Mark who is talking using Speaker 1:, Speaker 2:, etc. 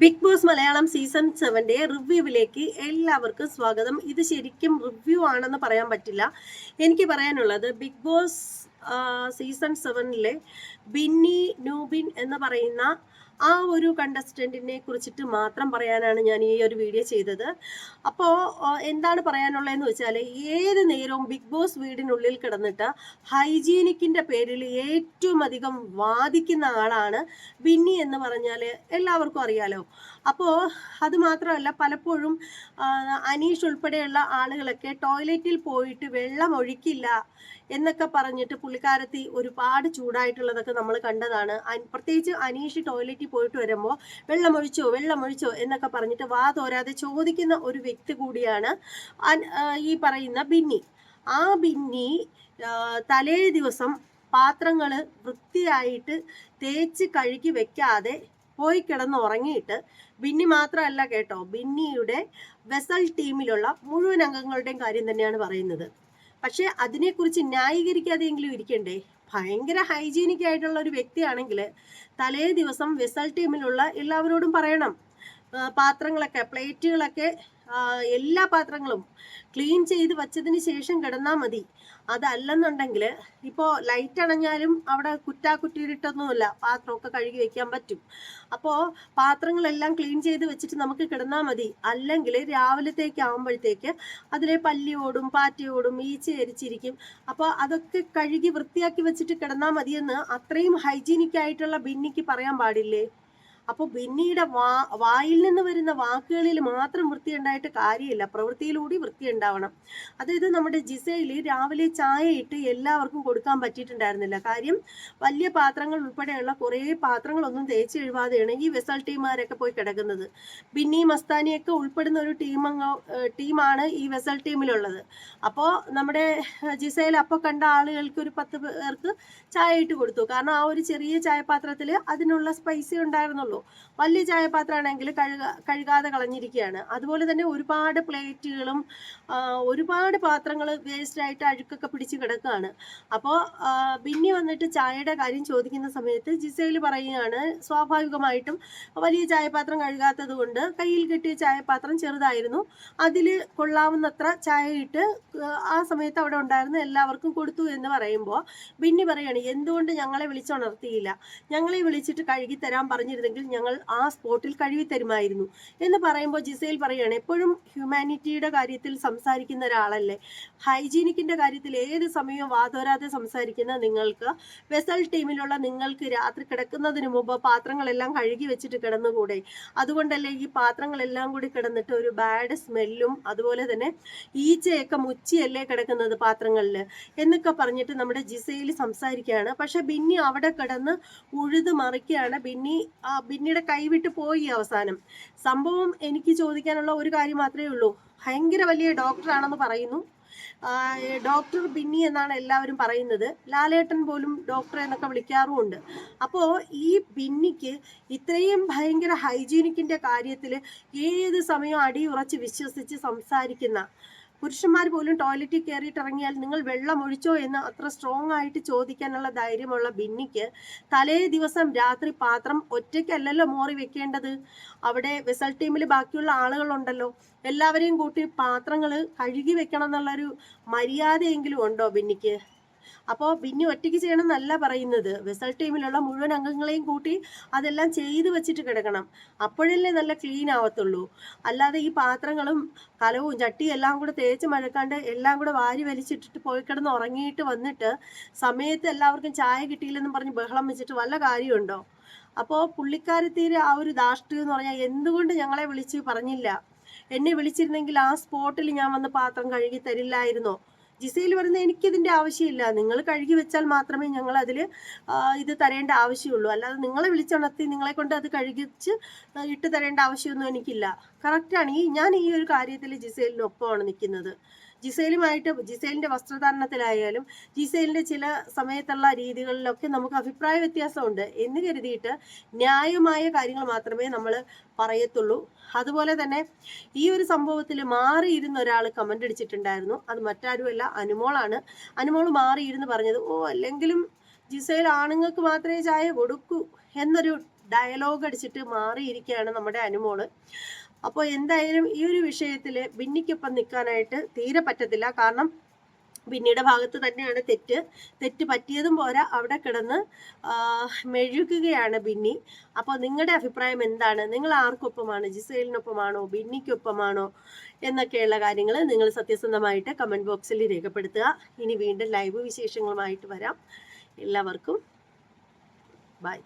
Speaker 1: Big Boss Malayalam season സെവന്റെ റിവ്യൂവിലേക്ക് എല്ലാവർക്കും സ്വാഗതം. ഇത് ശരിക്കും റിവ്യൂ ആണെന്ന് പറയാൻ പറ്റില്ല. എനിക്ക് പറയാനുള്ളത് ബിഗ് ബോസ് സീസൺ സെവനിലെ ബിന്നി നൂബിൻ എന്ന് പറയുന്ന ആ ഒരു കണ്ടസ്റ്റന്റിനെ കുറിച്ചിട്ട് മാത്രം പറയാനാണ് ഞാൻ ഈ ഒരു വീഡിയോ ചെയ്തത്. അപ്പോൾ എന്താണ് പറയാനുള്ളതെന്ന് വെച്ചാൽ ഏത് നേരവും ബിഗ് ബോസ് വീടിനുള്ളിൽ കിടന്നിട്ട് ഹൈജീനിക്കിന്റെ പേരിൽ ഏറ്റവും അധികം വാദിക്കുന്ന ആളാണ് ബിന്നി എന്ന് പറഞ്ഞാൽ എല്ലാവർക്കും അറിയാലോ. അപ്പോൾ അത് മാത്രമല്ല പലപ്പോഴും അനീഷ് ഉൾപ്പെടെയുള്ള ആളുകളൊക്കെ ടോയ്ലറ്റിൽ പോയിട്ട് വെള്ളം ഒഴിക്കില്ല എന്നൊക്കെ പറഞ്ഞിട്ട് പുള്ളിക്കാരത്തി ഒരുപാട് ചൂടായിട്ടുള്ളതൊക്കെ നമ്മൾ കണ്ടതാണ്. പ്രത്യേകിച്ച് അനീഷ് ടോയ്ലറ്റിൽ പോയിട്ട് വരുമ്പോൾ വെള്ളമൊഴിച്ചോ വെള്ളമൊഴിച്ചോ എന്നൊക്കെ പറഞ്ഞിട്ട് വാ തോരാതെ ചോദിക്കുന്ന ഒരു വ്യക്തി കൂടിയാണ് ഈ പറയുന്ന ബിന്നി. ആ ബിന്നി തലേ ദിവസം പാത്രങ്ങൾ വൃത്തിയായിട്ട് തേച്ച് കഴുകി വെക്കാതെ പോയി കിടന്ന് ഉറങ്ങിയിട്ട് ബിന്നി മാത്രമല്ല കേട്ടോ ബിന്നിയുടെ വെസൽ ടീമിലുള്ള മുഴുവൻ അംഗങ്ങളുടെയും കാര്യം തന്നെയാണ് പറയുന്നത്. പക്ഷെ അതിനെക്കുറിച്ച് ന്യായീകരിക്കാതെയെങ്കിലും ഇരിക്കണ്ടേ? ഭയങ്കര ഹൈജീനിക് ആയിട്ടുള്ള ഒരു വ്യക്തിയാണെങ്കിൽ തലേ ദിവസം വെസൽ ടീമിലുള്ള എല്ലാവരോടും പറയണം. പാത്രങ്ങളൊക്കെ പ്ലേറ്റുകളൊക്കെ എല്ലാ പാത്രങ്ങളും ക്ലീൻ ചെയ്ത് വച്ചതിന് ശേഷം കിടന്നാൽ മതി. അതല്ലെന്നുണ്ടെങ്കിൽ ഇപ്പോൾ ലൈറ്റ് അണഞ്ഞാലും അവിടെ കുറ്റാക്കുറ്റിയിട്ടൊന്നുമില്ല പാത്രമൊക്കെ കഴുകി വെക്കാൻ പറ്റും. അപ്പോൾ പാത്രങ്ങളെല്ലാം ക്ലീൻ ചെയ്ത് വെച്ചിട്ട് നമുക്ക് കിടന്നാൽ മതി. അല്ലെങ്കിൽ രാവിലത്തേക്ക് ആകുമ്പോഴത്തേക്ക് അതിലെ പല്ലിയോടും പാറ്റയോടും ഈച്ച എരിച്ചിരിക്കും. അപ്പോൾ അതൊക്കെ കഴുകി വൃത്തിയാക്കി വെച്ചിട്ട് കിടന്നാൽ മതിയെന്ന് അത്രയും ഹൈജീനിക് ആയിട്ടുള്ള ബിന്നിക്ക് പറയാൻ പാടില്ലേ? അപ്പോൾ ബെന്നിയുടെ വാ വായിൽ നിന്ന് വരുന്ന വാക്കുകളിൽ മാത്രം വൃത്തി ഉണ്ടായിട്ട് കാര്യമില്ല. പ്രവൃത്തിയിലൂടെ വൃത്തി ഉണ്ടാവണം അതായത് നമ്മുടെ ജിസയിൽ രാവിലെ ചായ ഇട്ട് എല്ലാവർക്കും കൊടുക്കാൻ പറ്റിയിട്ടുണ്ടായിരുന്നില്ല. കാര്യം വലിയ പാത്രങ്ങൾ ഉൾപ്പെടെയുള്ള കുറേ പാത്രങ്ങളൊന്നും തേച്ച് എഴുതാതെയാണ് ഈ വെസൽ ടീമാരൊക്കെ പോയി കിടക്കുന്നത്. ബിന്നി മസ്താനിയൊക്കെ ഉൾപ്പെടുന്ന ഒരു ടീം ടീമാണ് ഈ വെസൽ ടീമിലുള്ളത്. അപ്പോൾ നമ്മുടെ ജിസയിൽ അപ്പോൾ കണ്ട ആളുകൾക്ക് ഒരു പത്ത് പേർക്ക് ചായ ഇട്ട് കൊടുത്തു. കാരണം ആ ഒരു ചെറിയ ചായപാത്രത്തിൽ അതിനുള്ള സ്പൈസി ഉണ്ടായിരുന്നുള്ളൂ. വലിയ ചായപാത്രമാണെങ്കിൽ കഴുക കഴുകാതെ കളഞ്ഞിരിക്കുകയാണ്. അതുപോലെ തന്നെ ഒരുപാട് പ്ലേറ്റുകളും ഒരുപാട് പാത്രങ്ങൾ വേസ്റ്റായിട്ട് അഴുക്കൊക്കെ പിടിച്ച് കിടക്കുകയാണ്. അപ്പോൾ ബിന്നി വന്നിട്ട് ചായയുടെ കാര്യം ചോദിക്കുന്ന സമയത്ത് ജിസയിൽ പറയുകയാണ് സ്വാഭാവികമായിട്ടും വലിയ ചായപാത്രം കഴുകാത്തത് കൊണ്ട് കയ്യിൽ കിട്ടിയ ചായപാത്രം ചെറുതായിരുന്നു. അതിൽ കൊള്ളാവുന്നത്ര ചായ ഇട്ട് ആ, ആ സമയത്ത് അവിടെ ഉണ്ടായിരുന്ന എല്ലാവർക്കും കൊടുത്തു എന്ന് പറയുമ്പോൾ ബിന്നി പറയുകയാണ് എന്തുകൊണ്ട് ഞങ്ങളെ വിളിച്ചുണർത്തിയില്ല? ഞങ്ങളെ വിളിച്ചിട്ട് കഴുകി തരാൻ പറഞ്ഞിരുന്നെങ്കിൽ ഞങ്ങൾ ആ സ്പോട്ടിൽ കഴുകി തരുമായിരുന്നു എന്ന് പറയുമ്പോൾ ജിസയിൽ പറയുകയാണ് എപ്പോഴും ഹ്യൂമാനിറ്റിയുടെ കാര്യത്തിൽ സംസാരിക്കുന്ന ഒരാളല്ലേ? ഹൈജീനിക്കിന്റെ കാര്യത്തിൽ ഏത് സമയവും വാതോരാതെ സംസാരിക്കുന്ന നിങ്ങൾക്ക് വെസൽ ടീമിലുള്ള നിങ്ങൾക്ക് രാത്രി കിടക്കുന്നതിന് മുമ്പ് പാത്രങ്ങളെല്ലാം കഴുകി വെച്ചിട്ട് കിടന്നുകൂടെ? അതുകൊണ്ടല്ലേ ഈ പാത്രങ്ങളെല്ലാം കൂടി കിടന്നിട്ട് ഒരു ബാഡ് സ്മെല്ലും അതുപോലെ തന്നെ ഈച്ചയൊക്കെ മുച്ചിയല്ലേ കിടക്കുന്നത് പാത്രങ്ങളിൽ എന്നൊക്കെ പറഞ്ഞിട്ട് നമ്മുടെ ജിസയിൽ സംസാരിക്കുകയാണ്. പക്ഷെ ബിന്നി അവിടെ കിടന്ന് ഉഴുത് മറിക്കുകയാണ്. ബിന്നി ആ ബിന്നിയുടെ കൈവിട്ട് പോയി അവസാനം. സംഭവം എനിക്ക് ചോദിക്കാനുള്ള ഒരു കാര്യം മാത്രമേ ഉള്ളൂ. ഭയങ്കര വലിയ ഡോക്ടറാണെന്ന് പറയുന്നു. ഡോക്ടർ ബിന്നി എന്നാണ് എല്ലാവരും പറയുന്നത്. ലാലേട്ടൻ പോലും ഡോക്ടർ എന്നൊക്കെ വിളിക്കാറുമുണ്ട്. അപ്പോൾ ഈ ബിന്നിക്ക് ഇത്രയും ഭയങ്കര ഹൈജീനിക്കിന്റെ കാര്യത്തിൽ ഏത് സമയവും അടി ഉറച്ച് വിശ്വസിച്ച് സംസാരിക്കുന്ന പുരുഷന്മാർ പോലും ടോയ്ലറ്റിൽ കയറിയിട്ട് ഇറങ്ങിയാൽ നിങ്ങൾ വെള്ളം ഒഴിച്ചോ എന്ന് അത്ര സ്ട്രോങ് ആയിട്ട് ചോദിക്കാനുള്ള ധൈര്യമുള്ള ബിന്നിക്ക് തലേ ദിവസം രാത്രി പാത്രം ഒറ്റയ്ക്കല്ലല്ലോ മോറി വെക്കേണ്ടത്. അവിടെ വെസൽ ടീമിൽ ബാക്കിയുള്ള ആളുകളുണ്ടല്ലോ. എല്ലാവരെയും കൂട്ടി പാത്രങ്ങൾ കഴുകി വെക്കണം എന്നുള്ളൊരു മര്യാദയെങ്കിലും ഉണ്ടോ ബിന്നിക്ക്? അപ്പോൾ ബിന്നി ഒറ്റയ്ക്ക് ചെയ്യണം എന്നല്ല പറയുന്നത്. വെസൽ ടീമിലുള്ള മുഴുവൻ അംഗങ്ങളെയും കൂട്ടി അതെല്ലാം ചെയ്തു വെച്ചിട്ട് കിടക്കണം. അപ്പോഴല്ലേ നല്ല ക്ലീൻ ആവത്തുള്ളൂ. അല്ലാതെ ഈ പാത്രങ്ങളും കലവും ചട്ടിയും എല്ലാം കൂടെ തേച്ച് മഴക്കാണ്ട് എല്ലാം കൂടെ വാരി വലിച്ചിട്ടിട്ട് പോയി കിടന്ന് ഉറങ്ങിയിട്ട് വന്നിട്ട് സമയത്ത് എല്ലാവർക്കും ചായ കിട്ടിയില്ലെന്നും പറഞ്ഞ് ബഹളം വെച്ചിട്ട് വല്ല കാര്യമുണ്ടോ? അപ്പോൾ പുള്ളിക്കാരത്തീരെ ആ ഒരു ധാർഷ്ട്യം എന്ന് പറഞ്ഞാൽ എന്തുകൊണ്ട് ഞങ്ങളെ വിളിച്ച് പറഞ്ഞില്ല? എന്നെ വിളിച്ചിരുന്നെങ്കിൽ ആ സ്പോട്ടിൽ ഞാൻ വന്ന് പാത്രം കഴുകി തരില്ലായിരുന്നോ? ജിസയിൽ പറയുന്നത് എനിക്കിതിന്റെ ആവശ്യമില്ല. നിങ്ങൾ കഴുകി വെച്ചാൽ മാത്രമേ ഞങ്ങൾ അതിൽ ഇത് തരേണ്ട ആവശ്യമുള്ളൂ. അല്ലാതെ നിങ്ങളെ വിളിച്ചുണർത്തി നിങ്ങളെ കൊണ്ട് അത് കഴുകിച്ച് ഇട്ട് തരേണ്ട ആവശ്യമൊന്നും എനിക്കില്ല. കറക്റ്റാണ് ഈ ഞാൻ ഈ ഒരു കാര്യത്തിൽ ജിസയിലിനൊപ്പമാണ് നിൽക്കുന്നത് ജിസേലുമായിട്ട് ജിസേലിന്റെ വസ്ത്രധാരണത്തിലായാലും ജിസേലിന്റെ ചില സമയത്തുള്ള രീതികളിലൊക്കെ നമുക്ക് അഭിപ്രായ വ്യത്യാസമുണ്ട് എന്ന് കരുതിയിട്ട് ന്യായമായ കാര്യങ്ങൾ മാത്രമേ നമ്മൾ പറയത്തുള്ളൂ. അതുപോലെ തന്നെ ഈ ഒരു സംഭവത്തിൽ മാറിയിരുന്ന ഒരാൾ കമന്റ് അടിച്ചിട്ടുണ്ടായിരുന്നു. അത് മറ്റാരുമല്ല അനുമോളാണ്. അനുമോൾ മാറിയിരുന്ന് പറഞ്ഞത് ഓ അല്ലെങ്കിലും ജിസേൽ ആണുങ്ങൾക്ക് മാത്രമേ ചായ കൊടുക്കൂ എന്നൊരു ഡയലോഗ് അടിച്ചിട്ട് മാറിയിരിക്കുകയാണ് നമ്മുടെ അനുമോൾ. അപ്പോൾ എന്തായാലും ഈ ഒരു വിഷയത്തിൽ ബിന്നിക്കൊപ്പം നിൽക്കാനായിട്ട് തീരെ പറ്റത്തില്ല. കാരണം ബിന്നിയുടെ ഭാഗത്ത് തന്നെയാണ് തെറ്റ്. തെറ്റ് പറ്റിയതും പോരാ. അവിടെ കിടന്ന് മെഴുകുകയാണ് ബിന്നി. അപ്പോൾ നിങ്ങളുടെ അഭിപ്രായം എന്താണ്? നിങ്ങൾ ആർക്കൊപ്പമാണ്? ജിസേലിനൊപ്പമാണോ? ബിന്നിക്കൊപ്പമാണോ? എന്നൊക്കെയുള്ള കാര്യങ്ങൾ നിങ്ങൾ സത്യസന്ധമായിട്ട് കമന്റ് ബോക്സിൽ രേഖപ്പെടുത്തുക. ഇനി വീണ്ടും ലൈവ് വിശേഷങ്ങളുമായിട്ട് വരാം. എല്ലാവർക്കും ബൈ.